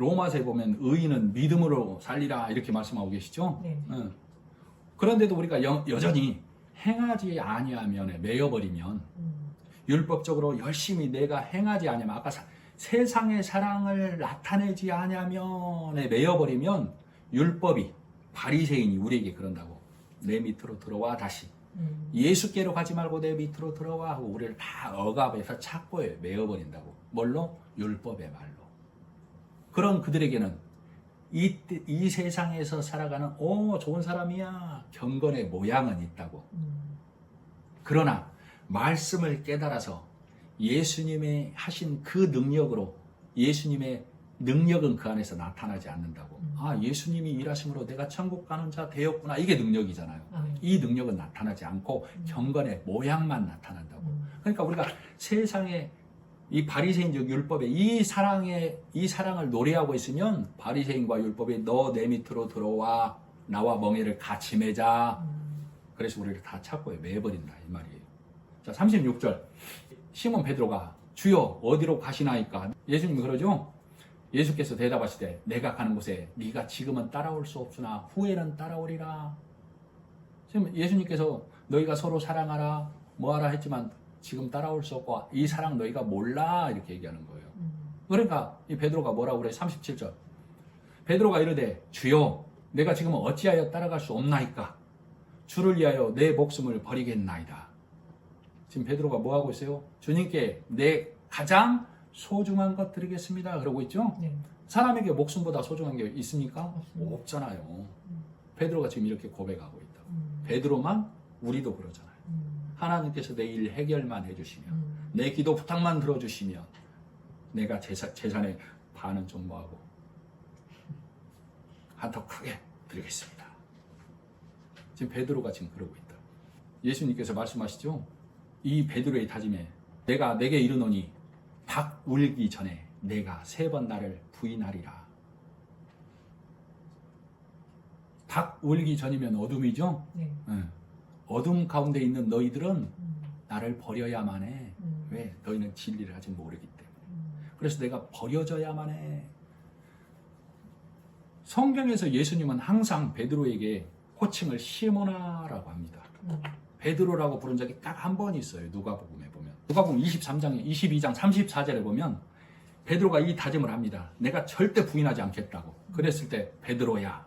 로마서에 보면 의인은 믿음으로 살리라 이렇게 말씀하고 계시죠. 네. 응. 그런데도 우리가 여, 여전히 행하지 아니하면 매여버리면 음. 율법적으로 열심히 내가 행하지 아니하면 아까 사- 세상의 사랑을 나타내지 아니하면에 매여버리면 율법이 바리새인이 우리에게 그런다고 내 밑으로 들어와 다시 음. 예수께로 가지 말고 내 밑으로 들어와 하고 우리를 다 억압해서 착고에 매어버린다고 뭘로? 율법의 말로 그런 그들에게는 이, 이 세상에서 살아가는 오 좋은 사람이야 경건의 모양은 있다고 음. 그러나 말씀을 깨달아서 예수님의 하신 그 능력으로 예수님의 능력은 그 안에서 나타나지 않는다고. 음. 아, 예수님이 일하심으로 내가 천국 가는 자 되었구나. 이게 능력이잖아요. 아멘. 이 능력은 나타나지 않고 음. 경건의 모양만 나타난다고. 음. 그러니까 우리가 세상에 이 바리새인적 율법에 이 사랑에 이 사랑을 노래하고 있으면 바리새인과 율법이 너 내 밑으로 들어와 나와 멍에를 같이 매자. 음. 그래서 우리를 다 착고에 매버린다 이 말이에요. 자, 36절. 시몬 베드로가 주여 어디로 가시나이까? 예수님이 그러죠. 예수께서 대답하시되 내가 가는 곳에 네가 지금은 따라올 수 없으나 후에는 따라오리라. 지금 예수님께서 너희가 서로 사랑하라 뭐하라 했지만 지금 따라올 수 없고 이 사랑 너희가 몰라 이렇게 얘기하는 거예요. 음. 그러니까 이 베드로가 뭐라고 그래? 37절. 베드로가 이르되 주여 내가 지금 어찌하여 따라갈 수 없나이까? 주를 위하여 내 목숨을 버리겠나이다. 지금 베드로가 뭐 하고 있어요? 주님께 내 가장 소중한 것 드리겠습니다. 그러고 있죠? 네. 사람에게 목숨보다 소중한 게 있습니까? 없잖아요. 음. 베드로가 지금 이렇게 고백하고 있다. 음. 베드로만 우리도 그러잖아요. 음. 하나님께서 내 일 해결만 해주시면 음. 내 기도 부탁만 들어주시면 내가 재산, 재산의 반은 좀 뭐하고 한턱 크게 드리겠습니다. 지금 베드로가 지금 그러고 있다. 예수님께서 말씀하시죠. 이 베드로의 다짐에 내가 내게 이르노니 닭 울기 전에 내가 세 번 나를 부인하리라. 닭 울기 전이면 어둠이죠. 네. 응. 어둠 가운데 있는 너희들은 음. 나를 버려야만 해. 음. 왜? 너희는 진리를 아직 모르기 때문에. 음. 그래서 내가 버려져야만 해. 성경에서 예수님은 항상 베드로에게 호칭을 시모나라고 합니다. 음. 베드로라고 부른 적이 딱 한 번 있어요. 누가복음에 보면. 누가복음 23장 22장 34절에 보면 베드로가 이 다짐을 합니다. 내가 절대 부인하지 않겠다고. 그랬을 때 베드로야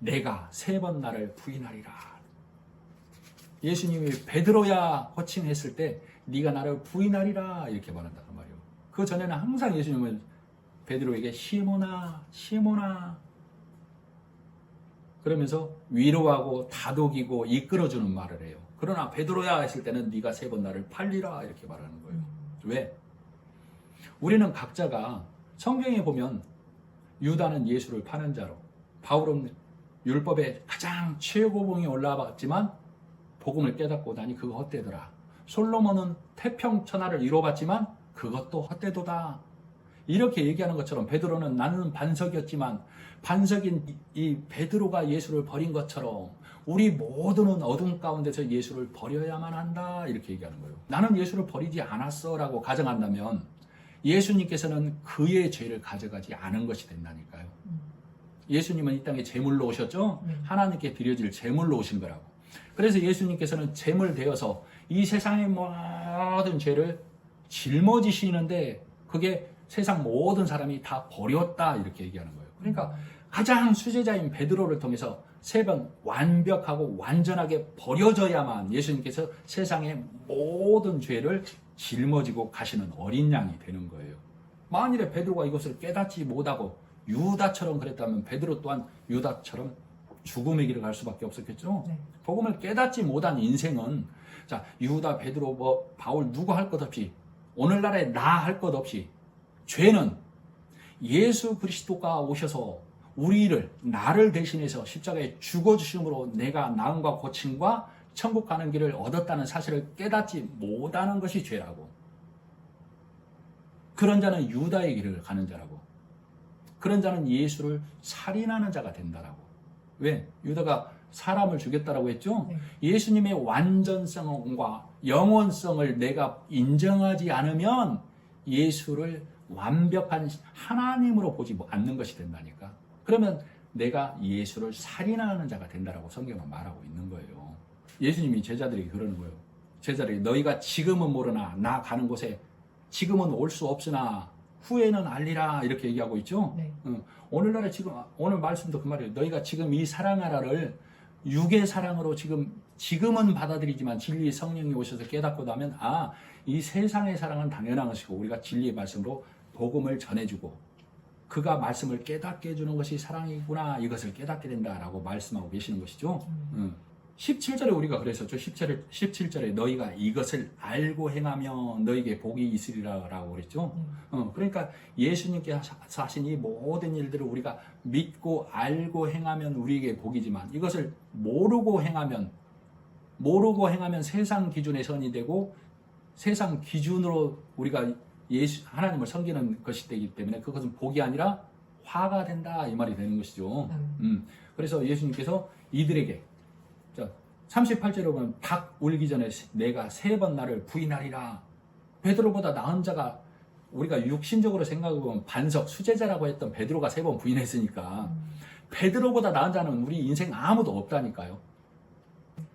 내가 세 번 나를 부인하리라. 예수님이 베드로야 호칭했을 때 네가 나를 부인하리라 이렇게 말한단 말이에요. 그 전에는 항상 예수님은 베드로에게 시모나 시모나 그러면서 위로하고 다독이고 이끌어주는 말을 해요. 그러나 베드로야 했을 때는 네가 세 번 나를 팔리라 이렇게 말하는 거예요. 음. 왜? 우리는 각자가 성경에 보면 유다는 예수를 파는 자로 바울은 율법의 가장 최고봉에 올라왔지만 복음을 깨닫고 나니 그거 헛되더라. 솔로몬은 태평천하를 이뤄봤지만 그것도 헛되도다. 이렇게 얘기하는 것처럼 베드로는 나는 반석이었지만 반석인 이- 이 베드로가 예수를 버린 것처럼 우리 모두는 어둠 가운데서 예수를 버려야만 한다 이렇게 얘기하는 거예요. 나는 예수를 버리지 않았어라고 가정한다면 예수님께서는 그의 죄를 가져가지 않은 것이 된다니까요. 음. 예수님은 이 땅에 제물로 오셨죠? 네. 하나님께 드려질 제물로 오신 거라고. 그래서 예수님께서는 제물 되어서 이 세상의 모든 죄를 짊어지시는데 그게 세상 모든 사람이 다 버렸다 이렇게 얘기하는 거예요. 그러니까 가장 수제자인 베드로를 통해서 세 번 완벽하고 완전하게 버려져야만 예수님께서 세상의 모든 죄를 짊어지고 가시는 어린 양이 되는 거예요. 만일에 베드로가 이것을 깨닫지 못하고 유다처럼 그랬다면 베드로 또한 유다처럼 죽음의 길을 갈 수밖에 없었겠죠. 네. 복음을 깨닫지 못한 인생은 자 유다, 베드로, 뭐 바울 누구 할 것 없이 오늘날에 나 할 것 없이 죄는 예수 그리스도가 오셔서 우리를 나를 대신해서 십자가에 죽어 주심으로 내가 나음과 고침과 천국 가는 길을 얻었다는 사실을 깨닫지 못하는 것이 죄라고. 그런 자는 유다의 길을 가는 자라고. 그런 자는 예수를 살인하는 자가 된다라고. 왜? 유다가 사람을 죽였다라고 했죠? 네. 예수님의 완전성과 영원성을 내가 인정하지 않으면 예수를 완벽한 하나님으로 보지 않는 것이 된다니까. 그러면 내가 예수를 살인하는 자가 된다라고 성경은 말하고 있는 거예요. 예수님이 제자들에게 그러는 거예요. 제자들에게 너희가 지금은 모르나 나 가는 곳에 지금은 올 수 없으나 후에는 알리라 이렇게 얘기하고 있죠. 네. 응. 오늘날에 지금 오늘 말씀도 그 말이에요. 너희가 지금 이 사랑하라를 육의 사랑으로 지금 지금은 받아들이지만 진리의 성령이 오셔서 깨닫고 나면 아 이 세상의 사랑은 당연한 것이고 우리가 진리의 말씀으로 복음을 전해주고 그가 말씀을 깨닫게 해주는 것이 사랑이구나 이것을 깨닫게 된다라고 말씀하고 계시는 것이죠. 응. 17절에 우리가 그랬었죠. 17절에, 17절에 너희가 이것을 알고 행하면 너희에게 복이 있으리라라고 그랬죠. 음. 어, 그러니까 예수님께 하신 이 모든 일들을 우리가 믿고 알고 행하면 우리에게 복이지만 이것을 모르고 행하면 모르고 행하면 세상 기준의 선이 되고 세상 기준으로 우리가 예수 하나님을 섬기는 것이 되기 때문에 그것은 복이 아니라 화가 된다 이 말이 되는 것이죠. 음. 음, 그래서 예수님께서 이들에게 자, 38절에 보면 닭 울기 전에 내가 세 번 나를 부인하리라. 베드로보다 나은 자가 우리가 육신적으로 생각해 보면 반석 수제자라고 했던 베드로가 세 번 부인했으니까 음. 베드로보다 나은 자는 우리 인생 아무도 없다니까요.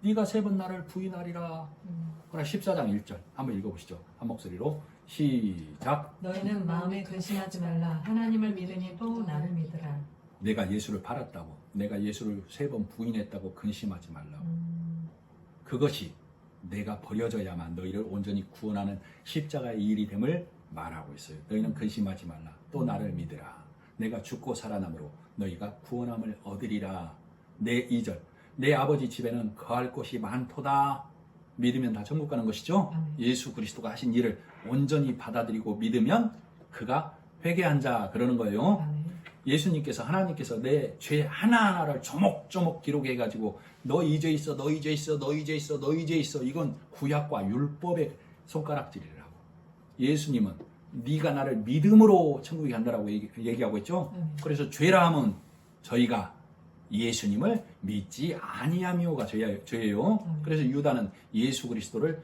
네가 세 번 나를 부인하리라. 음. 그러나 14장 1절 한번 읽어보시죠. 한 목소리로 시작. 너희는 마음에 근심하지 말라. 하나님을 믿으니 또 나를 믿으라. 내가 예수를 팔았다고, 내가 예수를 세 번 부인했다고 근심하지 말라고. 음. 그것이 내가 버려져야만 너희를 온전히 구원하는 십자가의 일이 됨을 말하고 있어요. 너희는 근심하지 말라. 또 나를 믿으라. 내가 죽고 살아남으로 너희가 구원함을 얻으리라. 내 2절. 내 아버지 집에는 거할 곳이 많도다. 믿으면 다 천국 가는 것이죠. 예수 그리스도가 하신 일을 온전히 받아들이고 믿으면 그가 회개한 자 그러는 거예요. 예수님께서 하나님께서 내 죄 하나하나를 조목조목 기록해 가지고 너이죄 있어 너이죄 있어 너이죄 있어 너이죄 있어 이건 구약과 율법의 손가락질이라고 예수님은 네가 나를 믿음으로 천국에 간다라고 얘기, 얘기하고 있죠 아멘. 그래서 죄라 함은 저희가 예수님을 믿지 아니하며가 죄- 죄예요 음. 그래서 유다는 예수 그리스도를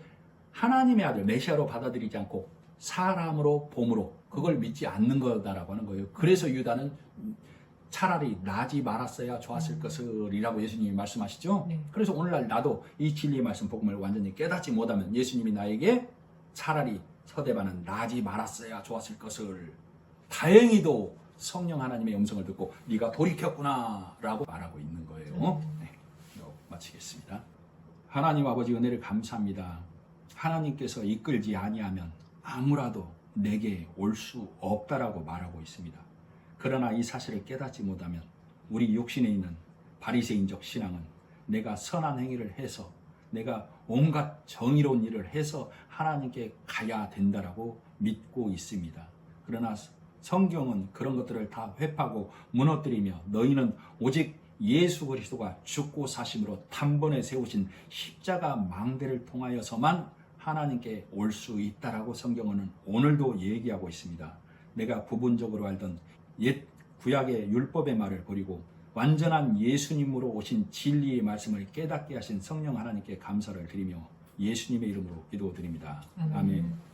하나님의 아들 메시아로 받아들이지 않고 사람으로 봄으로 그걸 믿지 않는 거다라고 하는 거예요. 그래서 유다는 차라리 나지 말았어야 좋았을 음. 것을이라고 예수님이 말씀하시죠. 네. 그래서 오늘날 나도 이 진리의 말씀 복음을 완전히 깨닫지 못하면 예수님이 나에게 차라리 서대반은 나지 말았어야 좋았을 것을 다행히도 성령 하나님의 음성을 듣고 네가 돌이켰구나라고 말하고 있는 거예요. 음. 네, 이거 마치겠습니다. 하나님 아버지 은혜를 감사합니다. 하나님께서 이끌지 아니하면 아무라도 내게 올 수 없다라고 말하고 있습니다. 그러나 이 사실을 깨닫지 못하면 우리 육신에 있는 바리새인적 신앙은 내가 선한 행위를 해서 내가 온갖 정의로운 일을 해서 하나님께 가야 된다라고 믿고 있습니다. 그러나 성경은 그런 것들을 다 회파고 무너뜨리며 너희는 오직 예수 그리스도가 죽고 사심으로 단번에 세우신 십자가 망대를 통하여서만 하나님께 올 수 있다라고 성경은 오늘도 얘기하고 있습니다. 내가 부분적으로 알던 옛 구약의 율법의 말을 버리고 완전한 예수님으로 오신 진리의 말씀을 깨닫게 하신 성령 하나님께 감사를 드리며 예수님의 이름으로 기도드립니다. 아멘. 아멘.